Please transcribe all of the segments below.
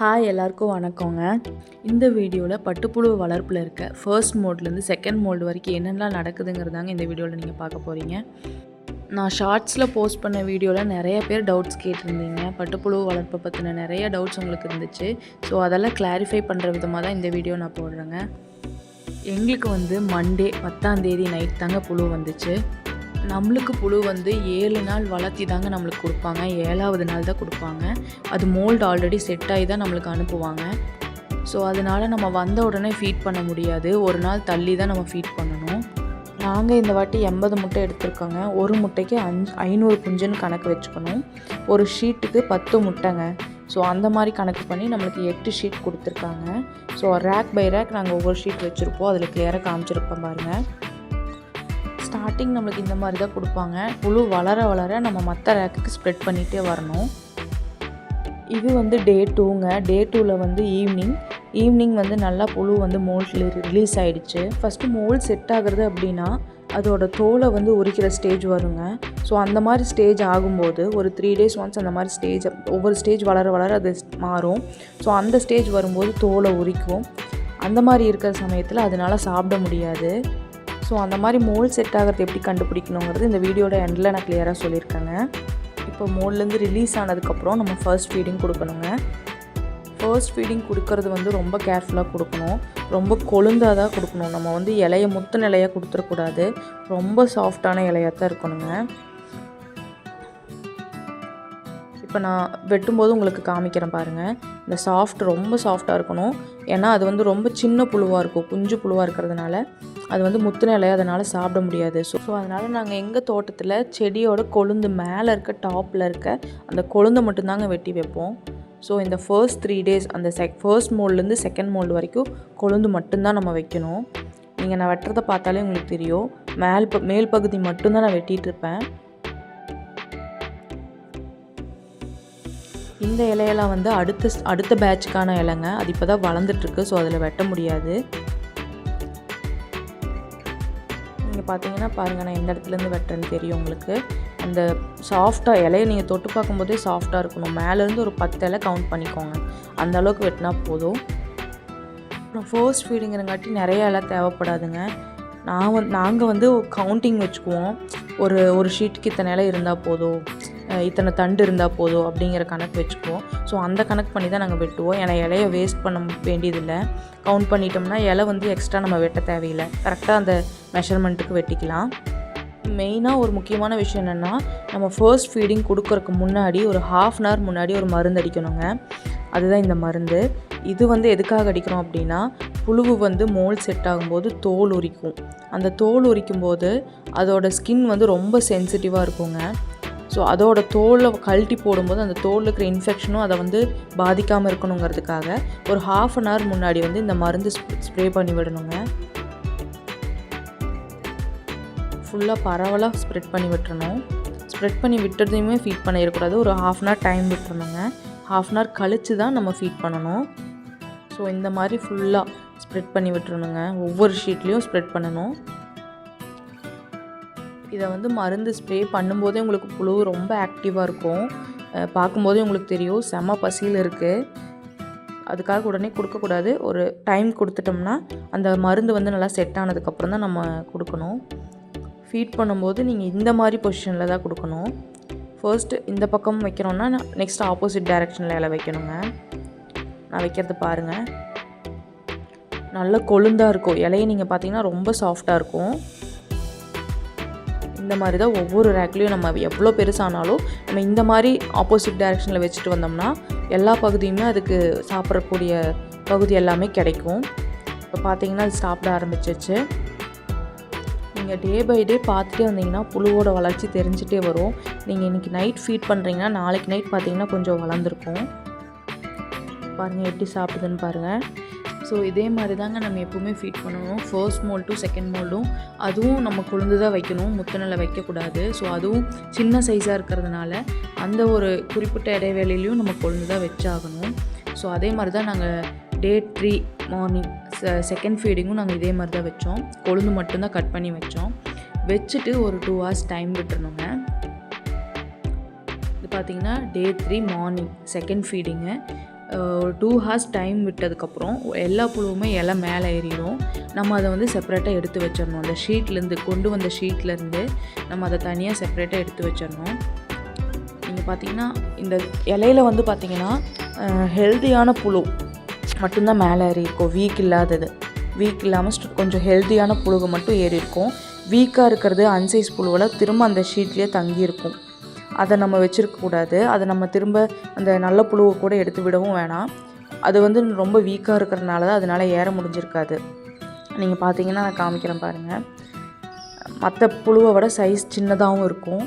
Hi எல்லாருக்கும் வணக்கங்க. இந்த வீடியோவில் பட்டுப்புழு வளர்ப்பில் இருக்க ஃபர்ஸ்ட் மோட்லேருந்து செகண்ட் மோல்டு வரைக்கும் என்னென்னலாம் நடக்குதுங்கிறதாங்க இந்த வீடியோவில் நீங்கள் பார்க்க போகிறீங்க நான் ஷார்ட்ஸில் போஸ்ட் பண்ண வீடியோவில் நிறைய பேர் டவுட்ஸ் கேட்டிருந்தீங்க. பட்டுப்புழு வளர்ப்பை பற்றின நிறைய டவுட்ஸ் உங்களுக்கு இருந்துச்சு. ஸோ அதெல்லாம் கிளாரிஃபை பண்ணுற விதமாக தான் இந்த வீடியோ நான் போடுறேங்க. எங்களுக்கு வந்து மண்டே பத்தாம் தேதி நைட் தாங்க புழு வந்துச்சு. நம்மளுக்கு புழு வந்து ஏழு நாள் வளர்த்தி தாங்க நம்மளுக்கு கொடுப்பாங்க. ஏழாவது நாள் தான் கொடுப்பாங்க. அது மோல்டு ஆல்ரெடி செட் ஆகி தான் நம்மளுக்கு அனுப்புவாங்க. ஸோ அதனால் நம்ம வந்த உடனே ஃபீட் பண்ண முடியாது. ஒரு நாள் தள்ளி தான் நம்ம ஃபீட் பண்ணணும். நாங்கள் இந்த வாட்டி எண்பது முட்டை எடுத்திருக்கோங்க. ஒரு முட்டைக்கு அஞ்சு ஐநூறு குஞ்சுன்னு கணக்கு வச்சுக்கணும். ஒரு ஷீட்டுக்கு பத்து முட்டைங்க. ஸோ அந்த மாதிரி கணக்கு பண்ணி நம்மளுக்கு எட்டு ஷீட் கொடுத்துருக்காங்க. ஸோ ரேக் பை ரேக் நாங்கள் ஒவ்வொரு ஷீட் வச்சுருப்போம். அதில் கிளியராக காமிச்சிருப்போம் பாருங்கள் ஸ்டார்டிங் நம்மளுக்கு இந்த மாதிரி தான் கொடுப்பாங்க. புழு வளர வளர நம்ம மற்ற ரேக்குக்கு ஸ்ப்ரெட் பண்ணிகிட்டே வரணும். இது வந்து டே டூங்க டே டூவில் வந்து ஈவினிங் ஈவினிங் வந்து நல்லா புழு வந்து மோல்டில் ரிலீஸ் ஆகிடுச்சு ஃபஸ்ட்டு மோல் செட் ஆகுறது அப்படின்னா அதோட தோலை வந்து உரிக்கிற ஸ்டேஜ் வருங்க. ஸோ அந்த மாதிரி ஸ்டேஜ் ஆகும்போது ஒரு த்ரீ டேஸ் ஒன்ஸ் அந்த மாதிரி ஸ்டேஜ் ஒவ்வொரு ஸ்டேஜ் வளர வளர அது மாறும். ஸோ அந்த ஸ்டேஜ் வரும்போது தோலை உரிக்கும். அந்த மாதிரி இருக்கிற சமயத்தில் அதனால் சாப்பிட முடியாது. ஸோ அந்த மாதிரி மோல் செட் ஆகிறது எப்படி கண்டுபிடிக்கணுங்கிறது இந்த வீடியோட எண்டில் நான் கிளியராக சொல்லியிருக்கேங்க. இப்போ மோல்லேருந்து ரிலீஸ் ஆனதுக்கப்புறம் நம்ம ஃபர்ஸ்ட் ஃபீடிங் கொடுக்கணுங்க. ஃபர்ஸ்ட் ஃபீடிங் கொடுக்கறது வந்து ரொம்ப கேர்ஃபுல்லாக கொடுக்கணும். ரொம்ப கொழுந்தாக தான் கொடுக்கணும். நம்ம வந்து இலைய முத்து இலையாக கொடுத்துடக்கூடாது ரொம்ப சாஃப்டான இலையாக தான் இருக்கணுங்க. இப்போ நான் வெட்டும்போது உங்களுக்கு காமிக்கிறேன் பாருங்கள் இந்த சாஃப்ட் ரொம்ப சாஃப்டாக இருக்கணும். ஏன்னா அது வந்து ரொம்ப சின்ன புழுவாக இருக்கும். குஞ்சு புழுவாக இருக்கிறதுனால. அது வந்து முத்துன இலையை அதனால் சாப்பிட முடியாது. ஸோ ஸோ அதனால் நாங்கள் எங்கள் தோட்டத்தில் செடியோட கொழுந்து மேலே இருக்க டாப்பில் இருக்க அந்த கொழுந்தை மட்டும்தாங்க வெட்டி வைப்போம். ஸோ இந்த ஃபர்ஸ்ட் த்ரீ டேஸ் அந்த செக் ஃபர்ஸ்ட் மோல்ட்லேருந்து செகண்ட் மோல்டு வரைக்கும் கொழுந்து மட்டும்தான் நம்ம வைக்கணும். நீங்கள் நான் வெட்டுறதை பார்த்தாலே உங்களுக்கு தெரியும். மேல் ப மேல் பகுதி மட்டும்தான் நான் வெட்டிகிட்டு இருப்பேன். இந்த இலையெல்லாம் வந்து அடுத்த அடுத்த பேட்சுக்கான இலைங்க. அது இப்போ தான் வளர்ந்துட்டுருக்கு ஸோ அதில் வெட்ட முடியாது. பார்த்தீங்கன்னா பாருங்கள் நான் எந்த இடத்துலேருந்து வெட்டுறேன்னு தெரியும் உங்களுக்கு. அந்த சாஃப்டாக இலையை நீங்கள் தொட்டு பார்க்கும்போதே சாஃப்டாக இருக்கணும். மேலேருந்து ஒரு பத்து இலை கவுண்ட் பண்ணிக்கோங்க. அந்த அளவுக்கு வெட்டினா போதும். அப்புறம் ஃபர்ஸ்ட் ஃபீடிங்கிறங்காட்டி நிறைய இலை தேவைப்படாதுங்க. நான் வந்து நாங்கள் வந்து கவுண்டிங் வச்சுக்குவோம். ஒரு ஒரு ஷீட்டுக்கு இத்தனை இலை இருந்தால் போதும். இத்தனை தண்டு இருந்தால் போதும் அப்படிங்கிற கணக்கு வச்சுக்குவோம். ஸோ அந்த கணக்கு பண்ணி தான் நாங்கள் வெட்டுவோம். ஏன்னா இலையை வேஸ்ட் பண்ண வேண்டியதில்லை. கவுண்ட் பண்ணிட்டோம்னா இலை வந்து எக்ஸ்ட்ரா நம்ம வெட்ட தேவையில்லை. கரெக்டாக அந்த மெஷர்மெண்ட்டுக்கு வெட்டிக்கலாம். மெயினாக ஒரு முக்கியமான விஷயம் என்னென்னா நம்ம ஃபர்ஸ்ட் ஃபீடிங் கொடுக்குறக்கு முன்னாடி ஒரு ஹாஃப் அன் ஹவர் முன்னாடி ஒரு மருந்து அடிக்கணுங்க. அதுதான் இந்த மருந்து. இது வந்து எதுக்காக அடிக்கிறோம் அப்படின்னா புழுவு வந்து மோல் செட் ஆகும்போது தோல் உரிக்கும். அந்த தோல் உரிக்கும் போது அதோட ஸ்கின் வந்து ரொம்ப சென்சிட்டிவாக இருக்குங்க. ஸோ அதோட தோலை கழட்டி போடும்போது அந்த தோலில் இருக்கிற இன்ஃபெக்ஷனும் அதை வந்து பாதிக்காமல் இருக்கணுங்கிறதுக்காக ஒரு ஹாஃப் அன் ஹவர் முன்னாடி வந்து இந்த மருந்து ஸ்ப்ரே பண்ணி விடணுங்க. ஃபுல்லாக பரவலாக ஸ்ப்ரெட் பண்ணி விட்டுறணும். ஸ்ப்ரெட் பண்ணி விட்டுறதையுமே ஃபீட் பண்ணிடக்கூடாது. ஒரு ஹாஃப் அன் ஹவர் டைம் விட்டுறணுங்க. ஹாஃப் அன் ஹவர் கழித்து தான் நம்ம ஃபீட் பண்ணணும். ஸோ இந்த மாதிரி ஃபுல்லாக ஸ்ப்ரெட் பண்ணி விட்டுறணுங்க. ஒவ்வொரு ஷீட்லேயும் ஸ்ப்ரெட் பண்ணணும். இதை வந்து மருந்து ஸ்ப்ரே பண்ணும்போதே உங்களுக்கு புழு ரொம்ப ஆக்டிவாக இருக்கும். பார்க்கும்போதே உங்களுக்கு தெரியும் செம பசியில் இருக்குது அதுக்காக உடனே கொடுக்கக்கூடாது. ஒரு டைம் கொடுத்துட்டோம்னா அந்த மருந்து வந்து நல்லா செட் ஆனதுக்கப்புறம் தான் நம்ம கொடுக்கணும். ஃபீட் பண்ணும்போது நீங்கள் இந்த மாதிரி பொசிஷனில் தான் கொடுக்கணும். ஃபர்ஸ்ட்டு இந்த பக்கம் வைக்கிறோன்னா நெக்ஸ்ட் ஆப்போசிட் டைரெக்ஷனில் இலை வைக்கணுங்க. நான் வைக்கிறது பாருங்கள் நல்ல கொழுந்தாக இருக்கும். இலையை நீங்கள் பார்த்தீங்கன்னா ரொம்ப சாஃப்டாக இருக்கும். இந்த மாதிரி தான் ஒவ்வொரு ரேக்லேயும் நம்ம எவ்வளோ பெருசானாலும் நம்ம இந்த மாதிரி ஆப்போசிட் டைரெக்ஷனில் வச்சுட்டு வந்தோம்னா எல்லா பகுதியுமே அதுக்கு சாப்பிட்றக்கூடிய பகுதி எல்லாமே கிடைக்கும். இப்போ பார்த்தீங்கன்னா அது சாப்பிட ஆரம்பிச்சிச்சு நீங்கள் டே பை டே பார்த்துட்டே வந்தீங்கன்னா புழுவோட வளர்ச்சி தெரிஞ்சிட்டே வரும். நீங்கள் இன்றைக்கி நைட் ஃபீட் பண்ணுறீங்கன்னா நாளைக்கு நைட் பார்த்தீங்கன்னா கொஞ்சம் வளர்ந்துருக்கும். பாருங்கள் எப்படி சாப்பிடுதுன்னு பாருங்கள் ஸோ இதே மாதிரி தாங்க நம்ம எப்போவுமே ஃபீட் பண்ணணும். ஃபர்ஸ்ட் மோல்ட்டும் செகண்ட் மோல்டும் அதுவும் நம்ம கொழுந்து தான் வைக்கணும். முத்தனில் வைக்கக்கூடாது. ஸோ அதுவும் சின்ன சைஸாக இருக்கிறதுனால அந்த ஒரு குறிப்பிட்ட இடைவேளையிலையும் நம்ம கொழுந்து தான் வச்சாகணும். ஸோ அதே மாதிரி தான் நாங்கள் டே த்ரீ மார்னிங் செகண்ட் ஃபீடிங்கும் நாங்கள் இதே மாதிரி தான் வச்சோம். கொழுந்து மட்டும்தான் கட் பண்ணி வச்சோம். வச்சுட்டு ஒரு டூ ஹவர்ஸ் டைம் விட்டுருணுங்க இது பார்த்திங்கன்னா day three morning second feeding ஒரு டூ ஹார்ஸ் டைம் விட்டதுக்கப்புறம் எல்லா புழுவுமே இலை மேலே ஏறிடும். நம்ம அதை வந்து செப்பரேட்டாக எடுத்து வச்சிடணும். அந்த ஷீட்லேருந்து கொண்டு வந்த ஷீட்லேருந்து நம்ம அதை தனியாக செப்பரேட்டாக எடுத்து வச்சிடணும். நீங்கள் பார்த்தீங்கன்னா இந்த இலையில வந்து பார்த்தீங்கன்னா ஹெல்த்தியான புழு மட்டும்தான் மேலே ஏறி இருக்கும் வீக் இல்லாதது வீக் இல்லாமல் கொஞ்சம் ஹெல்த்தியான புழுகு மட்டும் ஏறி இருக்கும் வீக்காக இருக்கிறது அன்சைஸ் புழுவில் திரும்ப அந்த ஷீட்லேயே தங்கியிருக்கும். அதை நம்ம வச்சுருக்கக்கூடாது அதை நம்ம திரும்ப அந்த நல்ல புழுவை கூட எடுத்து விடவும் வேணாம். அது வந்து ரொம்ப வீக்காக இருக்கிறதுனால தான் அதனால் ஏற முடிஞ்சிருக்காது. நீங்கள் பார்த்தீங்கன்னா நான் காமிக்கிறேன் பாருங்கள் மற்ற புழுவை விட சைஸ் சின்னதாகவும் இருக்கும்.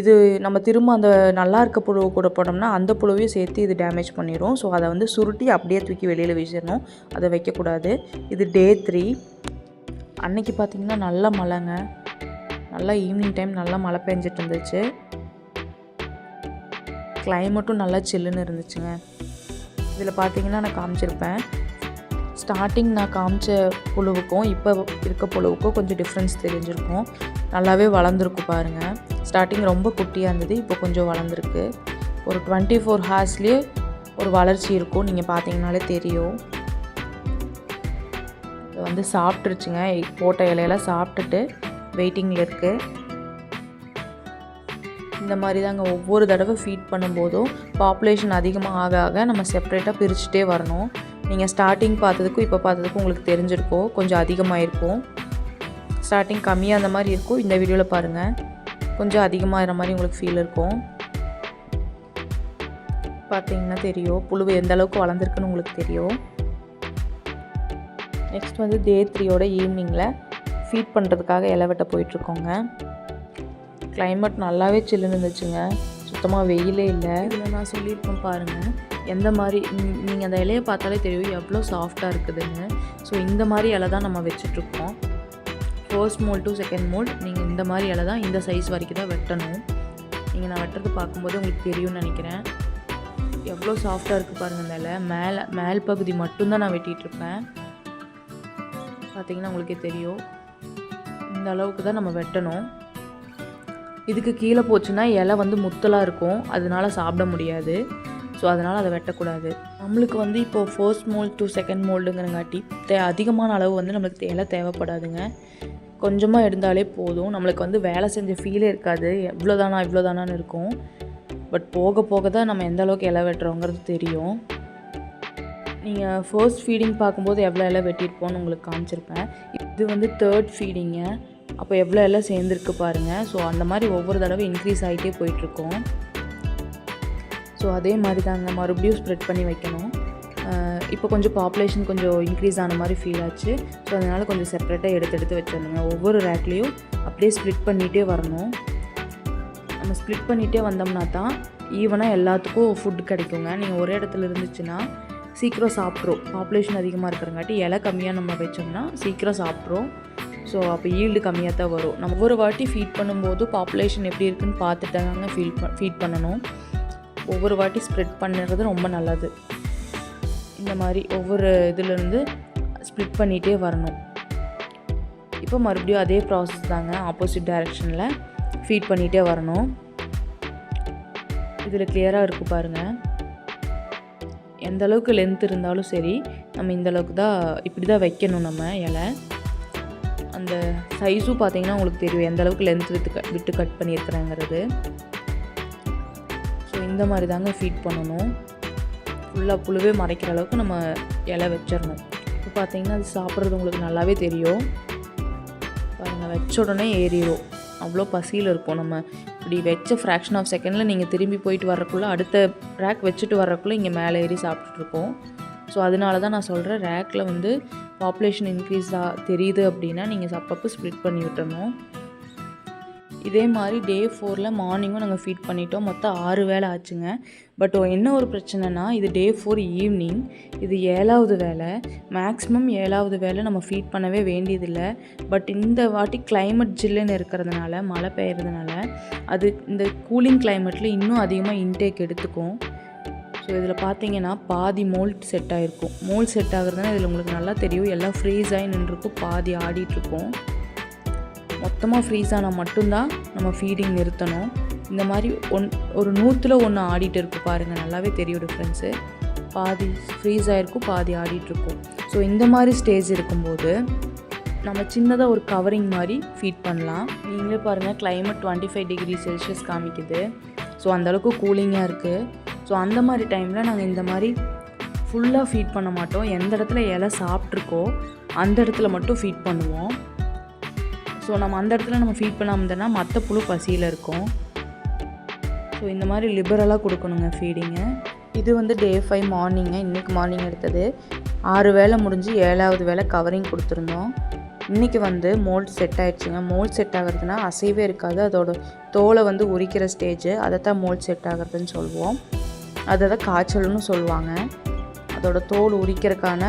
இது நம்ம திரும்ப அந்த நல்லா இருக்க புழுவை கூட போனோம்னா அந்த புழுவையும் சேர்த்து இது டேமேஜ் பண்ணிடும் ஸோ அதை வந்து சுருட்டி அப்படியே தூக்கி வெளியில் வீசிடணும் அதை வைக்கக்கூடாது. இது டே த்ரீ அன்னைக்கு பார்த்திங்கன்னா நல்ல மழைங்க. நல்லா ஈவினிங் டைம் நல்லா மழை பெஞ்சிட்டு இருந்துச்சு. கிளைமேட்டும் நல்லா சில்லுன்னு இருந்துச்சுங்க. இதில் பார்த்தீங்கன்னா நான் காமிச்சிருப்பேன். ஸ்டார்டிங் நான் காமிச்ச புழுவுக்கும் இப்போ இருக்க புழுவுக்கும் கொஞ்சம் டிஃப்ரென்ஸ் தெரிஞ்சிருக்கும். நல்லாவே வளர்ந்துருக்கு பாருங்கள் ஸ்டார்டிங் ரொம்ப குட்டியாக இருந்தது இப்போ கொஞ்சம் வளர்ந்துருக்கு. ஒரு டுவெண்ட்டி ஃபோர் ஹார்ஸ்லேயே ஒரு வளர்ச்சி இருக்கும் நீங்கள் பார்த்தீங்கனாலே தெரியும். இது வந்து சாப்பிட்ருச்சுங்க போட்ட இலையெல்லாம் சாப்பிட்டுட்டு வெயிட்டிங்கில் இருக்குது இந்த மாதிரி தாங்க ஒவ்வொரு தடவை ஃபீட் பண்ணும்போதும் பாப்புலேஷன் அதிகமாக ஆக ஆக நம்ம செப்ரேட்டாக பிரிச்சுட்டே வரணும். நீங்கள் ஸ்டார்டிங் பார்த்ததுக்கும் இப்போ பார்த்ததுக்கும் உங்களுக்கு தெரிஞ்சிருக்கும். கொஞ்சம் அதிகமாக இருக்கும் ஸ்டார்டிங் கம்மியாக அந்த மாதிரி இருக்கும். இந்த வீடியோவில் பாருங்கள் கொஞ்சம் அதிகமாகிற மாதிரி உங்களுக்கு ஃபீல் இருக்கும். பார்த்தீங்கன்னா தெரியும். புழு எந்த அளவுக்கு வளர்ந்துருக்குன்னு உங்களுக்கு தெரியும். நெக்ஸ்ட் வந்து டே த்ரீயோட ஈவினிங்கில் ஃபீட் பண்ணுறதுக்காக இலை வெட்ட போயிட்டுருக்கோங்க. கிளைமேட் நல்லாவே சில்லுன்னு இருந்துச்சுங்க. சுத்தமாக வெயிலே இல்லை. இதில் நான் சொல்லியிருக்கேன் பாருங்கள் எந்த மாதிரி நீங்கள் அந்த இலையை பார்த்தாலே தெரியும் எவ்வளோ சாஃப்டாக இருக்குதுன்னு. ஸோ இந்த மாதிரி இலை தான் நம்ம வச்சிட்ருக்கோம். First moult to second moult நீங்கள் இந்த மாதிரி இலை தான் இந்த சைஸ் வரைக்கும் தான் வெட்டணும். நீங்கள் நான் வெட்டுறது பார்க்கும்போது உங்களுக்கு தெரியும்னு நினைக்கிறேன். எவ்வளோ சாஃப்டாக இருக்குது பாருங்கள் இந்த இலை. மேலே மேல் பகுதி மட்டும்தான் நான் வெட்டிகிட்ருப்பேன் பார்த்தீங்கன்னா உங்களுக்கே தெரியும். இந்த அளவுக்கு தான் நம்ம வெட்டணும். இதுக்கு கீழே போச்சுன்னா இலை வந்து முத்தலாக இருக்கும். அதனால சாப்பிட முடியாது. ஸோ அதனால் அதை வெட்டக்கூடாது. நம்மளுக்கு வந்து இப்போது ஃபர்ஸ்ட் மோல்ட் டு செகண்ட் மோல்டுங்கிறங்காட்டி தே அதிகமான அளவு வந்து நம்மளுக்கு இலை தேவைப்படாதுங்க. கொஞ்சமாக இருந்தாலே போதும். நம்மளுக்கு வந்து வேலை செஞ்ச ஃபீலே இருக்காது. இவ்வளோதானா இவ்வளோதானான்னு இருக்கும். பட் போக போக தான் நம்ம எந்த அளவுக்கு இலை வெட்டுறோங்கிறது தெரியும். நீங்கள் ஃபர்ஸ்ட் ஃபீடிங் பார்க்கும்போது எவ்வளோ இலை வெட்டியிருப்போன்னு உங்களுக்கு காமிச்சிருப்பேன். இது வந்து தேர்ட் ஃபீடிங்கு அப்போ எவ்வளோ எல்லாம் சேர்ந்துருக்கு பாருங்கள் ஸோ அந்த மாதிரி ஒவ்வொரு தடவை இன்க்ரீஸ் ஆகிட்டே போயிட்டுருக்கோம். ஸோ அதே மாதிரி தாங்க மறுபடியும் ஸ்ப்ரெட் பண்ணி வைக்கணும். இப்போ கொஞ்சம் பாப்புலேஷன் கொஞ்சம் இன்க்ரீஸ் ஆன மாதிரி ஃபீல் ஆச்சு. ஸோ அதனால் கொஞ்சம் செப்பரேட்டாக எடுத்து எடுத்து வச்சிடணுங்க. ஒவ்வொரு ரேக்லேயும் அப்படியே ஸ்ப்ளிட் பண்ணிகிட்டே வரணும். நம்ம ஸ்ப்ளிட் பண்ணிகிட்டே வந்தோம்னா தான் ஈவனாக எல்லாத்துக்கும் ஃபுட் கிடைக்குங்க. நீங்கள் ஒரே இடத்துல இருந்துச்சுன்னா சீக்கிரம் சாப்பிட்ரும். பாப்புலேஷன் அதிகமாக இருக்கிறங்காட்டி இலை கம்மியாக நம்ம வச்சோம்னா சீக்கிரம் சாப்பிட்றோம் ஸோ அப்போ ஈல்டு கம்மியாக தான் வரும். நம்ம ஒவ்வொரு வாட்டி ஃபீட் பண்ணும்போது பாப்புலேஷன் எப்படி இருக்குன்னு பார்த்துட்டாங்க ஃபீல் ஃபீட் பண்ணணும். ஒவ்வொரு வாட்டி ஸ்ப்ரெட் பண்ணுறது ரொம்ப நல்லது. இந்த மாதிரி ஒவ்வொரு இதுலேருந்து ஸ்ப்ளிட் பண்ணிகிட்டே வரணும். இப்போ மறுபடியும் அதே ப்ராசஸ் தாங்க ஆப்போசிட் டைரெக்ஷனில் ஃபீட் பண்ணிகிட்டே வரணும். இதில் கிளியராக இருக்குது பாருங்கள் எந்த அளவுக்கு லென்த் இருந்தாலும் சரி நம்ம இந்த அளவுக்கு தான் இப்படி தான் வைக்கணும் நம்ம இலை. அந்த சைஸும் பார்த்தீங்கன்னா உங்களுக்கு தெரியும் எந்த அளவுக்கு லென்த் விட்டு க விட்டு கட் பண்ணியிருக்கிறேங்கிறது. ஸோ இந்த மாதிரி தாங்க ஃபீட் பண்ணணும். ஃபுல்லாக புழுவே மறைக்கிற அளவுக்கு நம்ம இலை வச்சிடணும். இப்போ பார்த்தீங்கன்னா அது சாப்பிட்றது உங்களுக்கு நல்லாவே தெரியும். பாருங்கள் வச்ச உடனே ஏறிடும் அவ்வளோ பசியில் இருக்கும் நம்ம. இப்படி வச்ச ஃப்ராக்ஷன் ஆஃப் செகண்டில் நீங்கள் திரும்பி போயிட்டு வரக்குள்ளே அடுத்த ரேக் வச்சுட்டு வரக்குள்ளே இங்கே மேலே ஏறி சாப்பிட்ருக்கோம் ஸோ அதனால தான் நான் சொல்கிறேன் ரேக்கில் வந்து பாப்புலேஷன் இன்க்ரீஸாக தெரியுது அப்படின்னா நீங்கள் அப்பப்போ ஸ்ப்ளிட் பண்ணி விட்டுறணும். இதே மாதிரி டே ஃபோரில் மார்னிங்கும் நாங்கள் ஃபீட் பண்ணிட்டோம். மொத்தம் ஆறு வேலை ஆச்சுங்க. பட் என்ன ஒரு பிரச்சனைனா இது டே ஃபோர் ஈவினிங் இது ஏழாவது வேலை மேக்ஸிமம் ஏழாவது வேலை நம்ம ஃபீட் பண்ணவே வேண்டியதில்லை. பட் இந்த வாட்டி கிளைமேட் ஜில்லுன்னு இருக்கிறதுனால மழை பெய்யறதுனால அது இந்த கூலிங் கிளைமேட்டில் இன்னும் அதிகமாக இன்டேக் எடுத்துக்கும். ஸோ இதில் பார்த்தீங்கன்னா பாதி மோல்ட் செட் ஆகிருக்கும் மோல்ட் செட் ஆகுறதுனா இதில் உங்களுக்கு நல்லா தெரியும். எல்லாம் ஃப்ரீஸ் ஆகி நின்றுருக்கும். பாதி ஆடிட்டுருக்கும். மொத்தமாக ஃப்ரீஸ் ஆனால் மட்டும்தான் நம்ம ஃபீடிங் நிறுத்தணும். இந்த மாதிரி ஒன் ஒரு நூற்றில் ஒன்று ஆடிட்டு இருக்கு பாருங்கள் நல்லாவே தெரியும் டிஃப்ரென்ஸு பாதி ஃப்ரீஸ் ஆகிருக்கும் பாதி ஆடிட்டுருக்கும். ஸோ இந்த மாதிரி ஸ்டேஜ் இருக்கும்போது நம்ம சின்னதாக ஒரு கவரிங் மாதிரி ஃபீட் பண்ணலாம். நீங்களே பாருங்கள் climate twenty five degree Celsius காமிக்குது ஸோ அந்தளவுக்கு கூலிங்காக இருக்குது ஸோ அந்த மாதிரி டைமில் நாங்கள் இந்த மாதிரி ஃபுல்லாக ஃபீட் பண்ண மாட்டோம். எந்த இடத்துல இலை சாப்பிட்ருக்கோ அந்த இடத்துல மட்டும் ஃபீட் பண்ணுவோம். ஸோ நம்ம அந்த இடத்துல நம்ம ஃபீட் பண்ணாமல் இருந்தோம்னா மற்ற புழு பசியில் இருக்கும். ஸோ இந்த மாதிரி லிபரலாக கொடுக்கணுங்க ஃபீடிங்கு இது வந்து டே ஃபைவ் மார்னிங்க இன்றைக்கி மார்னிங் எடுத்தது. ஆறு வேளை முடிஞ்சு ஏழாவது வேளை கவரிங் கொடுத்துருந்தோம். இன்றைக்கி வந்து மோல்ட் செட் ஆகிடுச்சுங்க மோல்ட் செட் ஆகிறதுனா அசைவே இருக்காது. அதோட தோலை வந்து உரிக்கிற ஸ்டேஜ் அதை தான் மோல்ட் செட் ஆகிறதுன்னு சொல்லுவோம் அதை தான் காய்ச்சல்னு சொல்லுவாங்க. அதோட தோல் உரிக்கிறதுக்கான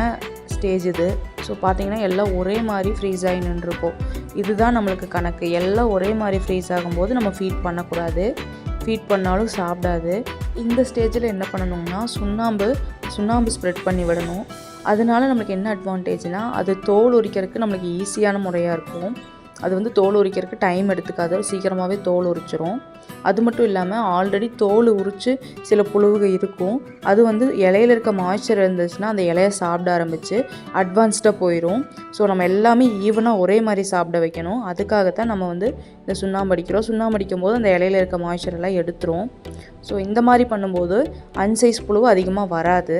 ஸ்டேஜ் இது. ஸோ பார்த்தீங்கன்னா எல்லாம் ஒரே மாதிரி ஃப்ரீஸ் ஆகி நின்றுருக்கும். இதுதான் நம்மளுக்கு கணக்கு. எல்லாம் ஒரே மாதிரி ஃப்ரீஸ் ஆகும்போது நம்ம ஃபீட் பண்ணக்கூடாது. ஃபீட் பண்ணாலும் சாப்பிடாது. இந்த ஸ்டேஜில் என்ன பண்ணணும்னா சுண்ணாம்பு சுண்ணாம்பு ஸ்ப்ரெட் பண்ணி விடணும். அதனால நம்மளுக்கு என்ன அட்வான்டேஜ்னால் அது தோல் உரிக்கிறதுக்கு நம்மளுக்கு ஈஸியான முறையாக இருக்கும். அது வந்து தோல் உரிக்கிறதுக்கு டைம் எடுத்துக்காது. சீக்கிரமாகவே தோல் உரிச்சிரும். அது மட்டும் இல்லாமல் ஆல்ரெடி தோல் உரித்து சில புழுவுகள் இருக்கும். அது வந்து இலையில இருக்க மாய்ச்சர் இருந்துச்சுன்னா அந்த இலையை சாப்பிட ஆரம்பித்து அட்வான்ஸ்டாக போயிடும் ஸோ நம்ம எல்லாமே ஈவனாக ஒரே மாதிரி சாப்பிட வைக்கணும். அதுக்காகத்தான் நம்ம வந்து இந்த சுண்ணாம்பு அடிக்கிறோம். சுண்ணாம்பு அடிக்கும் போது அந்த இலையில இருக்க மாய்ச்சர் எல்லாம் எடுத்துரும். ஸோ இந்த மாதிரி பண்ணும்போது அன்சைஸ் புழு அதிகமாக வராது.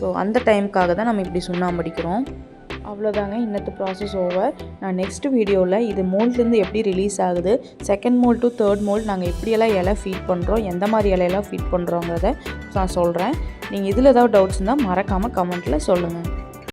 ஸோ அந்த டைமுக்காக தான் நம்ம இப்படி சுண்ணாம்பு அடிக்கிறோம். அவ்வளோதாங்க இன்னத்து ப்ராசஸ் ஓவர் நான் நெக்ஸ்ட் வீடியோவில் இது மோல்ட்லேருந்து எப்படி ரிலீஸ் ஆகுது second moult to third moult நாங்கள் எப்படியெல்லாம் இலை ஃபீட் பண்ணுறோம் எந்த மாதிரி இலையெல்லாம் ஃபீட் பண்ணுறோங்கிறத நான் சொல்கிறேன் நீங்கள் இதில் ஏதாவது டவுட்ஸ் இருந்தால் மறக்காமல் கமெண்ட்டில் சொல்லுங்கள்